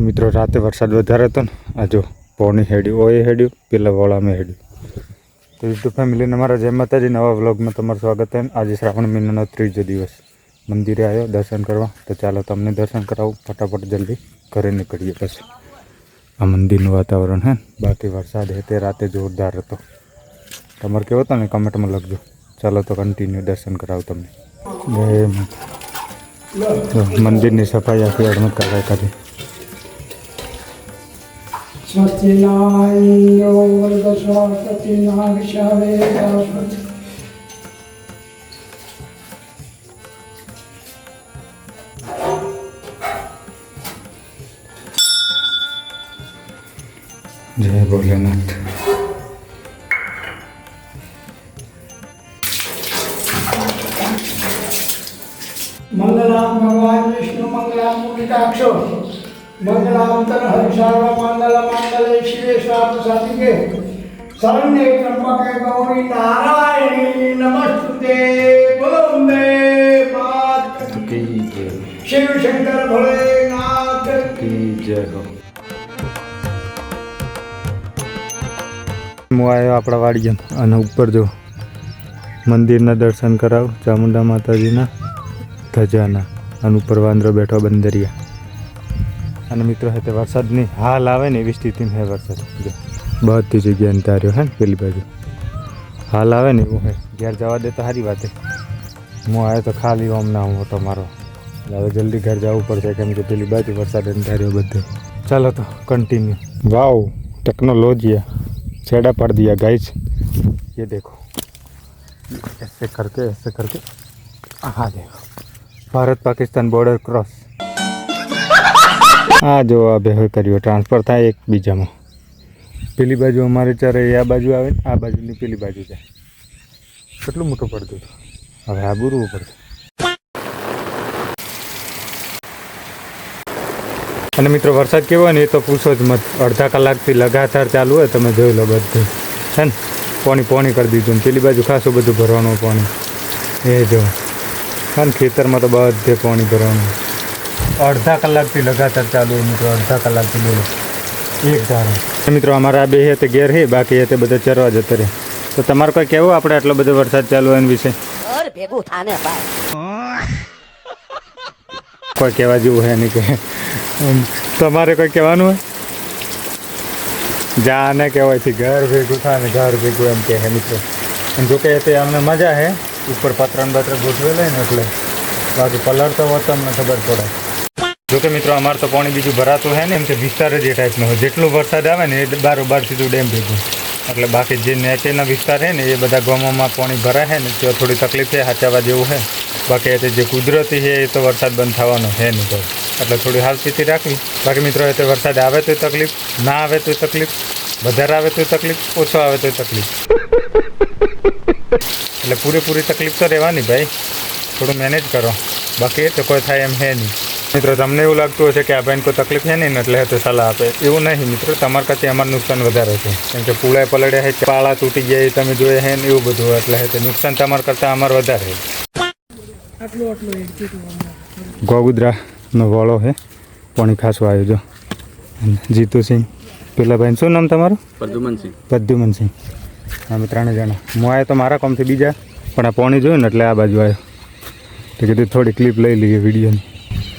મિત્રો, રાતે વરસાદ વધારે હતો ને, આ જો પોણી હેડ્યું, ઓએ હેડ્યું, પેલા વોળામાં હેડ્યું. તો યુટ્યુબ ફેમિલીને મારા જય માતાજી, નવા વ્લોગમાં તમારું સ્વાગત છે. આજે શ્રાવણ મહિનાનો ત્રીજો દિવસ. મંદિરે આવ્યો, દર્શન કરવા. તો ચાલો તમને દર્શન કરાવું. ફટાફટ જલ્દી ઘરે નીકળીએ પછી. આ મંદિરનું વાતાવરણ હે બાકી વરસાદ હે તે રાતે જોરદાર હતો. તમારે કેવો હતો ને, કમેન્ટમાં લખજો. ચાલો તો કન્ટિન્યુ દર્શન કરાવું તમને. મંદિરની સફાઈ આખી અડમત કાકા કરી સ્વસ્તિનાયો વર્ગસ્વાસ્તિના વિશાવેદાસ્વસ્તિ જય ભોલેનાથ મંગલામ ભગવાન વિષ્ણુ મંગલામ મુનિકાક્ષો મંગલામ તર હરિષાર્વ મંગલ મંગલે શિવે સ્વાર્થ સાધિકે શરણ્ય ત્રંબકે ગૌરી નારાયણી નમસ્તે બોલે માત કી જય શિવ શંકર ભોલેનાથ કી જય હો. હું આવ્યો આપણા વાડીએ અને ઉપર જો મંદિરના દર્શન કરાવ ચામુંડા માતાજીના ધજાના અને ઉપર વાંદરો બેઠો બંદરિયા. અને મિત્રો હે તે વરસાદની હાલ આવે ને એવી સ્થિતિમાં હે વરસાદ જો બધી જગ્યાએ અંતાર્યો હે ને પેલી બાજુ હાલ આવે ને એવું હે ઘેર જવા દે તો સારી વાત હે હું આવ્યો તો ખાલી ઓમ ના હું ઓટો મારો એટલે હવે જલ્દી ઘર જવું પડશે કેમ કે પેલી બાજુ વરસાદ અંધાર્યો બધે ચાલો તો કન્ટિન્યू વાવ टेक्नोलॉजी छेड़ा पड़ दिया गाइस ये देखो ऐसे करके ऐसे करके हाँ देखो ભારત પાકિસ્તાન બોર્ડર ક્રોસ હા જો આ બે કર્યો, ટ્રાન્સફર થાય એકબીજામાં પેલી બાજુ અમારે ચારે આ બાજુ આવે ને, આ બાજુની પેલી બાજુ જાય. કેટલું મોટું પડતું હતું? હવે આ બુરવું પડતું અને મિત્રો, વરસાદ કેવો ને એ તો પૂછો જ મત. અડધા કલાકથી લગાતાર ચાલુ હોય, તમે જોઈ લો બધું. છે ને? પોણી પોણી કરી દીધું ને, પેલી બાજુ ખાસું બધું ભરવાનું પાણી. એ જો. હા ને, ખેતરમાં તો બધે પાણી ભરવાનું. અડધા કલાકથી લગાતાર ચાલુ હોય મિત્રો અડધા કલાકથી બોલો. એક ધારો. મિત્રો અમારા બે હે તે ઘેર હે બાકી હે તે બધા ચરવા જતા રહે. તો તમારે કોઈ કેવું આપણે આટલો બધો વરસાદ ચાલુ હોય એના વિશે? ઘર ભેગું થાને ભાઈ. કોઈ કહેવા જેવું હે નહીં કે. તમારે કોઈ કહેવાનું હોય? જા ને છે ઘર ભેગું થાય ને ઘર ભેગું એમ કહે હે મિત્રો. જો કે તે અમને મજા હે ઉપર પતરણ બત્ર ગોઠવેલા ને એટલે. બાકી કલર તો હોત તમને ખબર પડે. જો કે મિત્રો, અમારે તો પાણી બીજું ભરાતું હોય ને, એમ કે વિસ્તાર જ એ ટાઈપનો હોય. જેટલું વરસાદ આવે ને, એ બારોબાર સીધું ડેમ ભેગું. એટલે બાકી જે નેચેના વિસ્તાર છે ને, એ બધા ગામોમાં પાણી ભરાય છે ને, ત્યાં થોડી તકલીફ છે હાચાવા જેવું છે. બાકી તે જે કુદરતી છે, એ તો વરસાદ બંધ થવાનો છે નહીં તો એટલે થોડી હાલસ્થિતિ રાખવી. બાકી મિત્રો, એ તો વરસાદ આવે તો તકલીફ, ના આવે તો તકલીફ, વધારે આવે તો તકલીફ, ઓછો આવે તો તકલીફ. એટલે પૂરેપૂરી તકલીફ તો રહેવાની ભાઈ. થોડું મેનેજ કરો. બાકી એ તો કોઈ થાય એમ છે નહીં. મિત્રો તમને એવું લાગતું હશે કે આ ભાઈને કોઈ તકલીફ છે નહીં એટલે તો સલાહ આપે. એવું નહીં મિત્રો તમારા કરતાં અમારું નુકસાન વધારે છે. કેમ કે પૂળાએ પલળ્યા છે પાળા તૂટી ગયા એ તમે જોયા છે ને એવું બધું એટલે તે નુકસાન તમારા કરતાં અમારે વધારે છે. ગોગુદરાનો વળો છે પાણી ખાસું આવ્યું જો. જીતુસિંહ પેલા ભાઈ શું નામ તમારું? પ્રદ્યુમનસિંહ. પ્રદ્યુમનસિંહ. અમે ત્રણે જણા. હું આવ્યો તો મારા કોમથી બીજા પણ આ પાણી જોયું ને એટલે આ બાજુ આવ્યો તો કીધું થોડી ક્લિપ લઈ લઈએ વિડીયોની.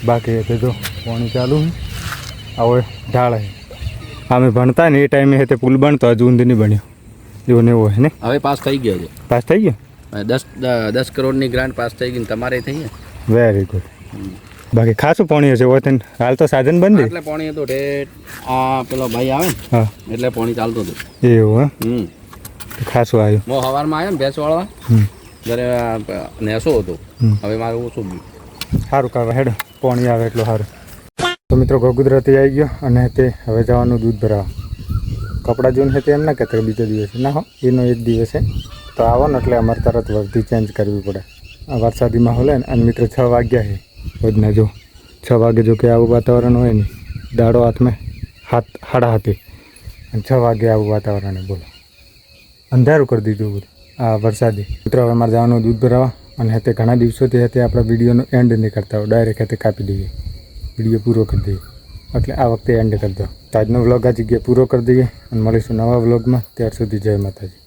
બાકી એ તો જો પાણી ચાલુ આવો ઢાળ અમે ભણતા ને એ ટાઈમે તે પુલ બનતો હજુ ઊંધી નહીં બન્યો. એવું ને એવું હોય ને હવે પાસ થઈ ગયો છે. પાસ થઈ ગયો? દસ દસ કરોડની ગ્રાન્ટ પાસ થઈ ગઈ ને તમારે થઈ ગયા? વેરી ગુડ બાકી ખાસું પાણી હશે હોય હાલ તો સાધન બંધ એટલે પાણી હતું ઠેઠ આ પેલો ભાઈ આવે ને હા. એટલે પાણી ચાલતું હતું. એવું હા? હમ. ખાસું આવ્યું. હું સવારમાં આવ્યો ને ભેંસ વાળવા આ નેસો હતો. હવે મારે ઓછું સારું કરવા હેડ. પાણી આવે એટલું સારું. તો મિત્રો ગોગુદરાથી આવી ગયો અને તે હવે જવાનું દૂધ ભરાવા. કપડાં જોઈને છે તે એમ ના કહેતા બીજો દિવસ. ના હો, એનો એક દિવસ. છે તો આવો ને એટલે અમારે તરત વર્ધી ચેન્જ કરવી પડે. આ વરસાદી માહોલ ને, અને મિત્રો છ વાગ્યા છે. રોજના જો, છ વાગે જો કે આવું વાતાવરણ હોય ને, દાડો હાથમાં હાથ હાડા હાથે. અને છ વાગે આવું વાતાવરણ બોલો. અંધારું કરી દીધું બધું આ વરસાદી. મિત્રો હવે અમારે જવાનું દૂધ ભરાવા. અને તે ઘણા દિવસોથી હતી આપણા વિડીયોનો એન્ડ નહીં કરતા હોય. ડાયરેક્ટ હતે કાપી દઈએ. વીડિયો પૂરો કરી દઈએ. એટલે આ વખતે એન્ડ કરી દો તો આજનો વ્લોગ આ જગ્યાએ પૂરો કરી દઈએ અને મળીશું નવા વ્લોગમાં ત્યાર સુધી જય માતાજી.